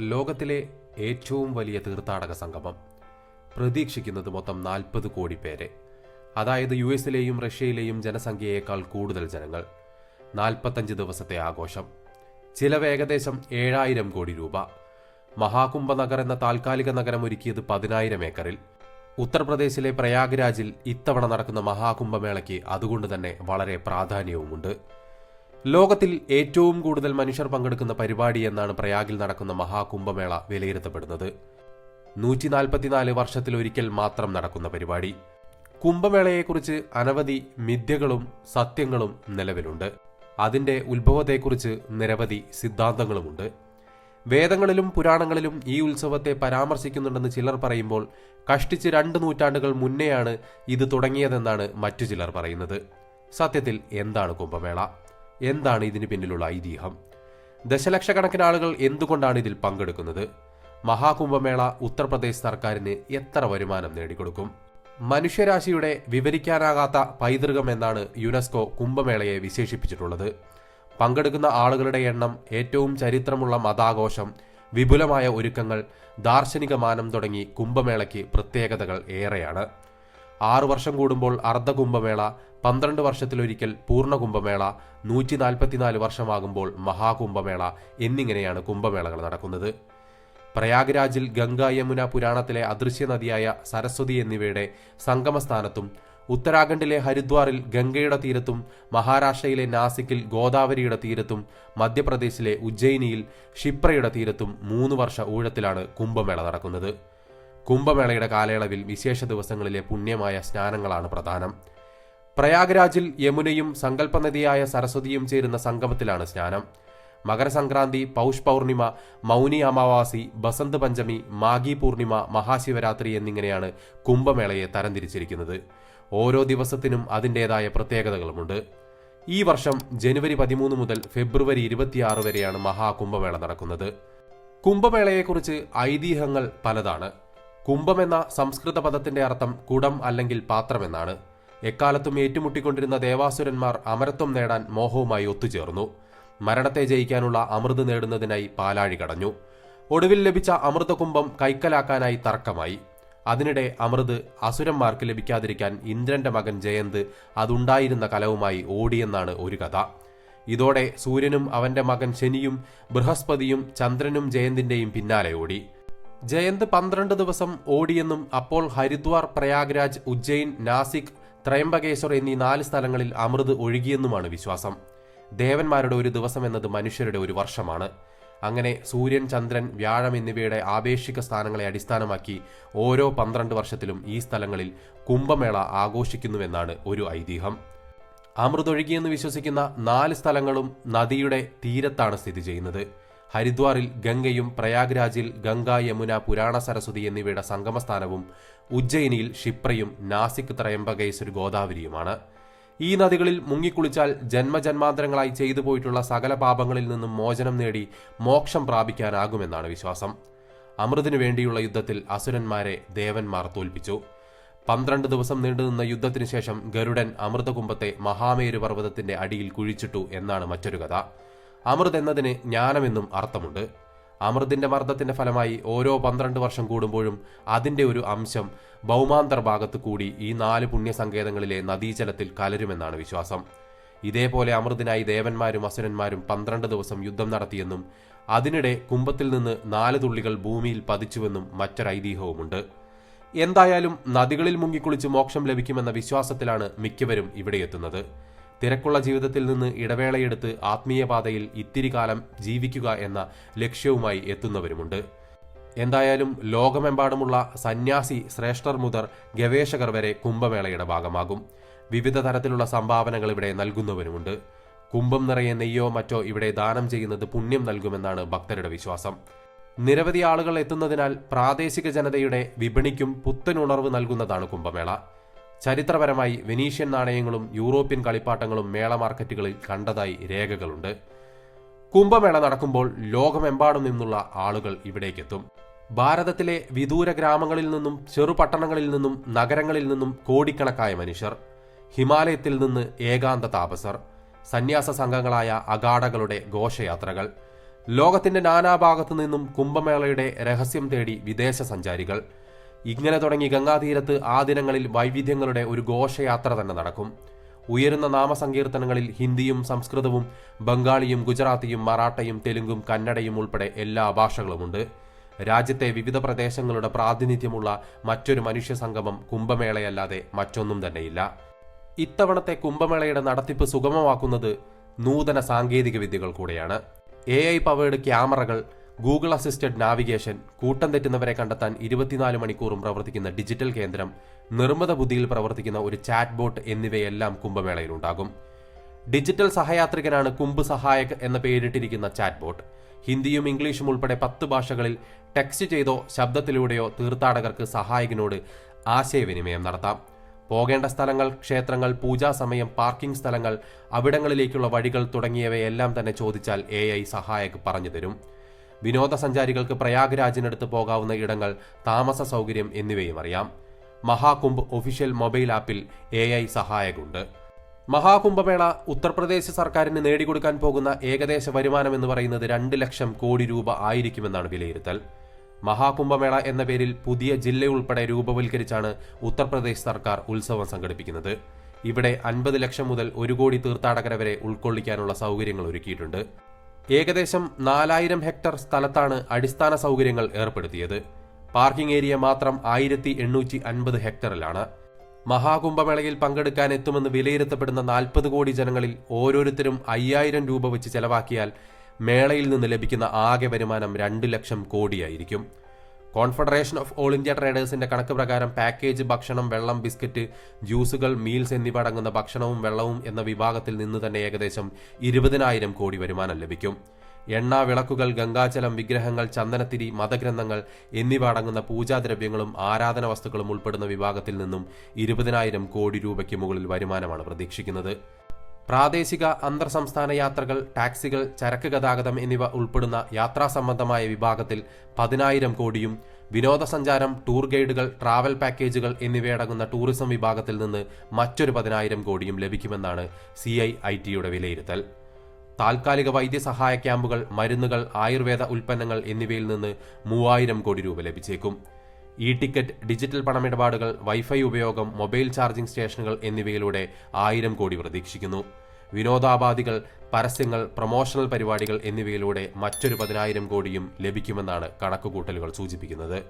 ലോകത്തിലെ ഏറ്റവും വലിയ തീർത്ഥാടക സംഗമം. പ്രതീക്ഷിക്കുന്നത് മൊത്തം നാൽപ്പത് കോടി പേരെ. അതായത് യു എസിലെയും റഷ്യയിലെയും ജനസംഖ്യയേക്കാൾ കൂടുതൽ ജനങ്ങൾ. നാൽപ്പത്തഞ്ച് ദിവസത്തെ ആഘോഷം. ചിലവ് ഏകദേശം ഏഴായിരം കോടി രൂപ. മഹാകുംഭനഗർ എന്ന താൽക്കാലിക നഗരം ഒരുക്കിയത് പതിനായിരം ഏക്കറിൽ. ഉത്തർപ്രദേശിലെ പ്രയാഗ്രാജിൽ ഇത്തവണ നടക്കുന്ന മഹാകുംഭമേളയ്ക്ക് അതുകൊണ്ട് തന്നെ വളരെ പ്രാധാന്യവുമുണ്ട്. ലോകത്തിൽ ഏറ്റവും കൂടുതൽ മനുഷ്യർ പങ്കെടുക്കുന്ന പരിപാടി എന്നാണ് പ്രയാഗിൽ നടക്കുന്ന മഹാകുംഭമേള വിലയിരുത്തപ്പെടുന്നത്. നൂറ്റി നാൽപ്പത്തിനാല് വർഷത്തിലൊരിക്കൽ മാത്രം നടക്കുന്ന പരിപാടി. കുംഭമേളയെക്കുറിച്ച് അനവധി മിഥ്യകളും സത്യങ്ങളും നിലവിലുണ്ട്. അതിന്റെ ഉത്ഭവത്തെക്കുറിച്ച് നിരവധി സിദ്ധാന്തങ്ങളുമുണ്ട്. വേദങ്ങളിലും പുരാണങ്ങളിലും ഈ ഉത്സവത്തെ പരാമർശിക്കുന്നുണ്ടെന്ന് ചിലർ പറയുമ്പോൾ കഷ്ടിച്ച് രണ്ട് നൂറ്റാണ്ടുകൾ മുന്നെയാണ് ഇത് തുടങ്ങിയതെന്നാണ് മറ്റു ചിലർ പറയുന്നത്. സത്യത്തിൽ എന്താണ് കുംഭമേള? എന്താണ് ഇതിന് പിന്നിലുള്ള ഐതിഹ്യം? ദശലക്ഷക്കണക്കിന് ആളുകൾ എന്തുകൊണ്ടാണ് ഇതിൽ പങ്കെടുക്കുന്നത്? മഹാകുംഭമേള ഉത്തർപ്രദേശ് സർക്കാരിന് എത്ര വരുമാനം നേടിക്കൊടുക്കും? മനുഷ്യരാശിയുടെ വിവരിക്കാനാകാത്ത പൈതൃകം എന്നാണ് യുനെസ്കോ കുംഭമേളയെ വിശേഷിപ്പിച്ചിട്ടുള്ളത്. പങ്കെടുക്കുന്ന ആളുകളുടെ എണ്ണം ഏറ്റവും ചരിത്രമുള്ള മതാഘോഷം വിപുലമായ ഒരുക്കങ്ങൾ ദാർശനിക മാനം തുടങ്ങി കുംഭമേളയ്ക്ക് പ്രത്യേകതകൾ ഏറെയാണ്. ആറു വർഷം കൂടുമ്പോൾ അർദ്ധകുംഭമേള പന്ത്രണ്ട് വർഷത്തിലൊരിക്കൽ പൂർണ കുംഭമേള നൂറ്റി നാൽപ്പത്തിനാല് വർഷമാകുമ്പോൾ മഹാകുംഭമേള എന്നിങ്ങനെയാണ് കുംഭമേളകൾ നടക്കുന്നത്. പ്രയാഗ്രാജിൽ ഗംഗ യമുന പുരാണത്തിലെ അദൃശ്യ നദിയായ സരസ്വതി എന്നിവയുടെ സംഗമസ്ഥാനത്തും ഉത്തരാഖണ്ഡിലെ ഹരിദ്വാറിൽ ഗംഗയുടെ തീരത്തും മഹാരാഷ്ട്രയിലെ നാസിക്കിൽ ഗോദാവരിയുടെ തീരത്തും മധ്യപ്രദേശിലെ ഉജ്ജയിനിയിൽ ക്ഷിപ്രയുടെ തീരത്തും മൂന്ന് വർഷ ഊഴത്തിലാണ് കുംഭമേള നടക്കുന്നത്. കുംഭമേളയുടെ കാലയളവിൽ വിശേഷ ദിവസങ്ങളിലെ പുണ്യമായ സ്നാനങ്ങളാണ് പ്രധാനം. പ്രയാഗ്രാജിൽ യമുനയും സങ്കല്പനദിയായ സരസ്വതിയും ചേരുന്ന സംഗമത്തിലാണ് സ്നാനം. മകരസംക്രാന്തി പൗഷ് പൗർണിമ മൗനി അമാവാസി ബസന്ത് പഞ്ചമി മാഗി പൂർണിമ മഹാശിവരാത്രി എന്നിങ്ങനെയാണ് കുംഭമേളയെ തരംതിരിച്ചിരിക്കുന്നത്. ഓരോ ദിവസത്തിനും അതിന്റെതായ പ്രത്യേകതകളുമുണ്ട്. ഈ വർഷം ജനുവരി പതിമൂന്ന് മുതൽ ഫെബ്രുവരി ഇരുപത്തിയാറ് വരെയാണ് മഹാകുംഭമേള നടക്കുന്നത്. കുംഭമേളയെക്കുറിച്ച് ഐതിഹ്യങ്ങൾ പലതാണ്. കുംഭമെന്ന സംസ്കൃത പദത്തിന്റെ അർത്ഥം കുടം അല്ലെങ്കിൽ പാത്രമെന്നാണ്. എക്കാലത്തും ഏറ്റുമുട്ടിക്കൊണ്ടിരുന്ന ദേവാസുരന്മാർ അമരത്വം നേടാൻ മോഹവുമായി ഒത്തുചേർന്നു. മരണത്തെ ജയിക്കാനുള്ള അമൃത് നേടുന്നതിനായി പാലാഴി കടഞ്ഞു. ഒടുവിൽ ലഭിച്ച അമൃതകുംഭം കൈക്കലാക്കാനായി തർക്കമായി. അതിനിടെ അമൃത് അസുരന്മാർക്ക് ലഭിക്കാതിരിക്കാൻ ഇന്ദ്രന്റെ മകൻ ജയന്ത് അതുണ്ടായിരുന്ന കലവുമായി ഓടിയെന്നാണ് ഒരു കഥ. ഇതോടെ സൂര്യനും അവന്റെ മകൻ ശനിയും ബൃഹസ്പതിയും ചന്ദ്രനും ജയന്തിന്റെയും പിന്നാലെ ഓടി. ജയന്ത് പന്ത്രണ്ട് ദിവസം ഓടിയെന്നും അപ്പോൾ ഹരിദ്വാർ പ്രയാഗ്രാജ് ഉജ്ജയിൻ നാസിക് ത്രയംബകേശ്വർ എന്നീ നാല് സ്ഥലങ്ങളിൽ അമൃത് ഒഴുകിയെന്നുമാണ് വിശ്വാസം. ദേവന്മാരുടെ ഒരു ദിവസം എന്നത് മനുഷ്യരുടെ ഒരു വർഷമാണ്. അങ്ങനെ സൂര്യൻ ചന്ദ്രൻ വ്യാഴം എന്നിവയുടെ ആപേക്ഷിക സ്ഥാനങ്ങളെ അടിസ്ഥാനമാക്കി ഓരോ പന്ത്രണ്ട് വർഷത്തിലും ഈ സ്ഥലങ്ങളിൽ കുംഭമേള ആഘോഷിക്കുന്നുവെന്നാണ് ഒരു ഐതിഹ്യം. അമൃതൊഴുകിയെന്ന് വിശ്വസിക്കുന്ന നാല് സ്ഥലങ്ങളും നദിയുടെ തീരത്താണ് സ്ഥിതി ചെയ്യുന്നത്. ഹരിദ്വാറിൽ ഗംഗയും പ്രയാഗ്രാജിൽ ഗംഗ യമുന പുരാണ സരസ്വതി എന്നിവയുടെ സംഗമസ്ഥാനവും ഉജ്ജയിനിയിൽ ക്ഷിപ്രയും നാസിക് ത്രയംബകേശ്വർ ഗോദാവരിയുമാണ്. ഈ നദികളിൽ മുങ്ങിക്കുളിച്ചാൽ ജന്മജന്മാന്തരങ്ങളായി ചെയ്തു പോയിട്ടുള്ള സകല പാപങ്ങളിൽ നിന്നും മോചനം നേടി മോക്ഷം പ്രാപിക്കാനാകുമെന്നാണ് വിശ്വാസം. അമൃതിനു വേണ്ടിയുള്ള യുദ്ധത്തിൽ അസുരന്മാരെ ദേവന്മാർ തോൽപ്പിച്ചു. പന്ത്രണ്ട് ദിവസം നീണ്ടുനിന്ന യുദ്ധത്തിനു ശേഷം ഗരുഡൻ അമൃതകുംഭത്തെ മഹാമേരു പർവതത്തിന്റെ അടിയിൽ കുഴിച്ചിട്ടു എന്നാണ് മറ്റൊരു കഥ. അമൃത് എന്നതിന് ജ്ഞാനമെന്നും അർത്ഥമുണ്ട്. അമൃതിന്റെ മർദ്ദത്തിന്റെ ഫലമായി ഓരോ പന്ത്രണ്ട് വർഷം കൂടുമ്പോഴും അതിന്റെ ഒരു അംശം ഭൗമാന്തർ ഭാഗത്ത് കൂടി ഈ നാല് പുണ്യസങ്കേതങ്ങളിലെ നദീജലത്തിൽ കലരുമെന്നാണ് വിശ്വാസം. ഇതേപോലെ അമൃതിനായി ദേവന്മാരും അസുരന്മാരും പന്ത്രണ്ട് ദിവസം യുദ്ധം നടത്തിയെന്നും അതിനിടെ കുംഭത്തിൽ നിന്ന് നാല് തുള്ളികൾ ഭൂമിയിൽ പതിച്ചുവെന്നും മറ്റൊരൈതിഹ്യവുമുണ്ട്. എന്തായാലും നദികളിൽ മുങ്ങിക്കുളിച്ച് മോക്ഷം ലഭിക്കുമെന്ന വിശ്വാസത്തിലാണ് മിക്കവരും ഇവിടെ എത്തുന്നത്. തിരക്കുള്ള ജീവിതത്തിൽ നിന്ന് ഇടവേളയെടുത്ത് ആത്മീയപാതയിൽ ഇത്തിരി കാലം ജീവിക്കുക എന്ന ലക്ഷ്യവുമായി എത്തുന്നവരുമുണ്ട്. എന്തായാലും ലോകമെമ്പാടുമുള്ള സന്യാസി ശ്രേഷ്ഠർ മുതൽ ഗവേഷകർ വരെ കുംഭമേളയുടെ ഭാഗമാകും. വിവിധ തരത്തിലുള്ള സംഭാവനകൾ ഇവിടെ നൽകുന്നവരുമുണ്ട്. കുംഭം നിറയെ നെയ്യോ മറ്റോ ഇവിടെ ദാനം ചെയ്യുന്നത് പുണ്യം നൽകുമെന്നാണ് ഭക്തരുടെ വിശ്വാസം. നിരവധി ആളുകൾ എത്തുന്നതിനാൽ പ്രാദേശിക ജനതയുടെ വിപണിക്കും പുത്തനുണർവ് നൽകുന്നതാണ് കുംഭമേള. ചരിത്രപരമായി വെനീഷ്യൻ നാണയങ്ങളും യൂറോപ്യൻ കളിപ്പാട്ടങ്ങളും മേള മാർക്കറ്റുകളിൽ കണ്ടതായി രേഖകളുണ്ട്. കുംഭമേള നടക്കുമ്പോൾ ലോകമെമ്പാടും നിന്നുള്ള ആളുകൾ ഇവിടേക്കെത്തും. ഭാരതത്തിലെ വിദൂര ഗ്രാമങ്ങളിൽ നിന്നും ചെറുപട്ടണങ്ങളിൽ നിന്നും നഗരങ്ങളിൽ നിന്നും കോടിക്കണക്കായ മനുഷ്യർ. ഹിമാലയത്തിൽ നിന്ന് ഏകാന്ത താപസർ. സന്യാസ സംഘങ്ങളായ അഗാഡകളുടെ ഘോഷയാത്രകൾ. ലോകത്തിന്റെ നാനാഭാഗത്തു നിന്നും കുംഭമേളയുടെ രഹസ്യം തേടി വിദേശ സഞ്ചാരികൾ ഇങ്ങനെ തുടങ്ങി ഗംഗാതീരത്ത് ആ ദിനങ്ങളിൽ വൈവിധ്യങ്ങളുടെ ഒരു ഘോഷയാത്ര തന്നെ നടക്കും. ഉയരുന്ന നാമസങ്കീർത്തനങ്ങളിൽ ഹിന്ദിയും സംസ്കൃതവും ബംഗാളിയും ഗുജറാത്തിയും മറാഠയും തെലുങ്കും കന്നഡയും ഉൾപ്പെടെ എല്ലാ ഭാഷകളുമുണ്ട്. രാജ്യത്തെ വിവിധ പ്രദേശങ്ങളുടെ പ്രാതിനിധ്യമുള്ള മറ്റൊരു മനുഷ്യ സംഗമം കുംഭമേളയല്ലാതെ മറ്റൊന്നും തന്നെയില്ല. ഇത്തവണത്തെ കുംഭമേളയുടെ നടത്തിപ്പ് സുഗമമാക്കുന്നത് നൂതന സാങ്കേതിക വിദ്യകൾ കൂടെയാണ്. എ ഐ പവേഡ് ക്യാമറകൾ ഗൂഗിൾ അസിസ്റ്റഡ് നാവിഗേഷൻ കൂട്ടം തെറ്റുന്നവരെ കണ്ടെത്താൻ ഇരുപത്തിനാല് മണിക്കൂറും പ്രവർത്തിക്കുന്ന ഡിജിറ്റൽ കേന്ദ്രം നിർമ്മിത ബുദ്ധിയിൽ പ്രവർത്തിക്കുന്ന ഒരു ചാറ്റ് ബോട്ട് എന്നിവയെല്ലാം കുംഭമേളയിലുണ്ടാകും. ഡിജിറ്റൽ സഹയാത്രികനാണ് കുംഭ് സഹായക് എന്ന പേരിട്ടിരിക്കുന്ന ചാറ്റ് ബോട്ട് ഹിന്ദിയും ഇംഗ്ലീഷും ഉൾപ്പെടെ പത്ത് ഭാഷകളിൽ ടെക്സ്റ്റ് ചെയ്തോ ശബ്ദത്തിലൂടെയോ തീർത്ഥാടകർക്ക് സഹായകനോട് ആശയവിനിമയം നടത്താം. പോകേണ്ട സ്ഥലങ്ങൾ ക്ഷേത്രങ്ങൾ പൂജാ സമയം പാർക്കിംഗ് സ്ഥലങ്ങൾ അവിടങ്ങളിലേക്കുള്ള വഴികൾ തുടങ്ങിയവയെല്ലാം തന്നെ ചോദിച്ചാൽ എ ഐ സഹായക് പറഞ്ഞു തരും. വിനോദസഞ്ചാരികൾക്ക് പ്രയാഗ്രാജിനടുത്ത് പോകാവുന്ന ഇടങ്ങൾ താമസ സൗകര്യം എന്നിവയും അറിയാം. മഹാകുംഭ് ഒഫീഷ്യൽ മൊബൈൽ ആപ്പിൽ എ ഐ സഹായകുണ്ട് മഹാകുംഭമേള ഉത്തർപ്രദേശ് സർക്കാരിന് നേടിക്കൊടുക്കാൻ പോകുന്ന ഏകദേശ വരുമാനം എന്ന് പറയുന്നത് രണ്ട് ലക്ഷം കോടി രൂപ ആയിരിക്കുമെന്നാണ് വിലയിരുത്തൽ. മഹാകുംഭമേള എന്ന പേരിൽ പുതിയ ജില്ലയുൾപ്പെടെ രൂപവൽക്കരിച്ചാണ് ഉത്തർപ്രദേശ് സർക്കാർ ഉത്സവം സംഘടിപ്പിക്കുന്നത്. ഇവിടെ അൻപത് ലക്ഷം മുതൽ ഒരു കോടി തീർത്ഥാടകരെ വരെ ഉൾക്കൊള്ളിക്കാനുള്ള സൗകര്യങ്ങൾ ഒരുക്കിയിട്ടുണ്ട്. ഏകദേശം നാലായിരം ഹെക്ടർ സ്ഥലത്താണ് അടിസ്ഥാന സൗകര്യങ്ങൾ ഏർപ്പെടുത്തിയത്. പാർക്കിംഗ് ഏരിയ മാത്രം ആയിരത്തി എണ്ണൂറ്റി അൻപത് ഹെക്ടറിലാണ്. മഹാകുംഭമേളയിൽ പങ്കെടുക്കാൻ എത്തുമെന്ന് വിലയിരുത്തപ്പെടുന്ന നാൽപ്പത് കോടി ജനങ്ങളിൽ ഓരോരുത്തരും അയ്യായിരം രൂപ വെച്ച് ചെലവാക്കിയാൽ മേളയിൽ നിന്ന് ലഭിക്കുന്ന ആകെ വരുമാനം രണ്ട് ലക്ഷം കോടിയായിരിക്കും. കോൺഫെഡറേഷൻ ഓഫ് ഓൾ ഇന്ത്യ ട്രേഡേഴ്സിന്റെ കണക്ക് പ്രകാരം പാക്കേജ് ഭക്ഷണം വെള്ളം ബിസ്ക്കറ്റ് ജ്യൂസുകൾ മീൽസ് എന്നിവ അടങ്ങുന്ന ഭക്ഷണവും വെള്ളവും എന്ന വിഭാഗത്തിൽ നിന്ന് തന്നെ ഏകദേശം ഇരുപതിനായിരം കോടി വരുമാനം ലഭിക്കും. എണ്ണ വിളക്കുകൾ ഗംഗാജലം വിഗ്രഹങ്ങൾ ചന്ദനത്തിരി മതഗ്രന്ഥങ്ങൾ എന്നിവ അടങ്ങുന്ന പൂജാദ്രവ്യങ്ങളും ആരാധന വസ്തുക്കളും ഉൾപ്പെടുന്ന വിഭാഗത്തിൽ നിന്നും ഇരുപതിനായിരം കോടി രൂപയ്ക്ക് മുകളിൽ വരുമാനമാണ് പ്രതീക്ഷിക്കുന്നത്. പ്രാദേശിക അന്തർ സംസ്ഥാന യാത്രകൾ ടാക്സികൾ ചരക്ക് ഗതാഗതം എന്നിവ ഉൾപ്പെടുന്ന യാത്രാ സംബന്ധമായ വിഭാഗത്തിൽ പതിനായിരം കോടിയും വിനോദസഞ്ചാരം ടൂർ ഗൈഡുകൾ ട്രാവൽ പാക്കേജുകൾ എന്നിവയടങ്ങുന്ന ടൂറിസം വിഭാഗത്തിൽ നിന്ന് മറ്റൊരു പതിനായിരം കോടിയും ലഭിക്കുമെന്നാണ് സി ഐ ഐ ടിയുടെ വിലയിരുത്തൽ. താൽക്കാലിക വൈദ്യസഹായ ക്യാമ്പുകൾ മരുന്നുകൾ ആയുർവേദ ഉൽപ്പന്നങ്ങൾ എന്നിവയിൽ നിന്ന് മൂവായിരം കോടി രൂപ ലഭിച്ചേക്കും. ഇ ടിക്കറ്റ് ഡിജിറ്റൽ പണമിടപാടുകൾ വൈഫൈ ഉപയോഗം മൊബൈൽ ചാർജിംഗ് സ്റ്റേഷനുകൾ എന്നിവയിലൂടെ ആയിരം കോടി പ്രതീക്ഷിക്കുന്നു. വിനോദാപാധികൾ പരസ്യങ്ങൾ പ്രൊമോഷണൽ പരിപാടികൾ എന്നിവയിലൂടെ മറ്റൊരു പതിനായിരം കോടിയും ലഭിക്കുമെന്നാണ് കണക്കുകൂട്ടലുകൾ സൂചിപ്പിക്കുന്നത്.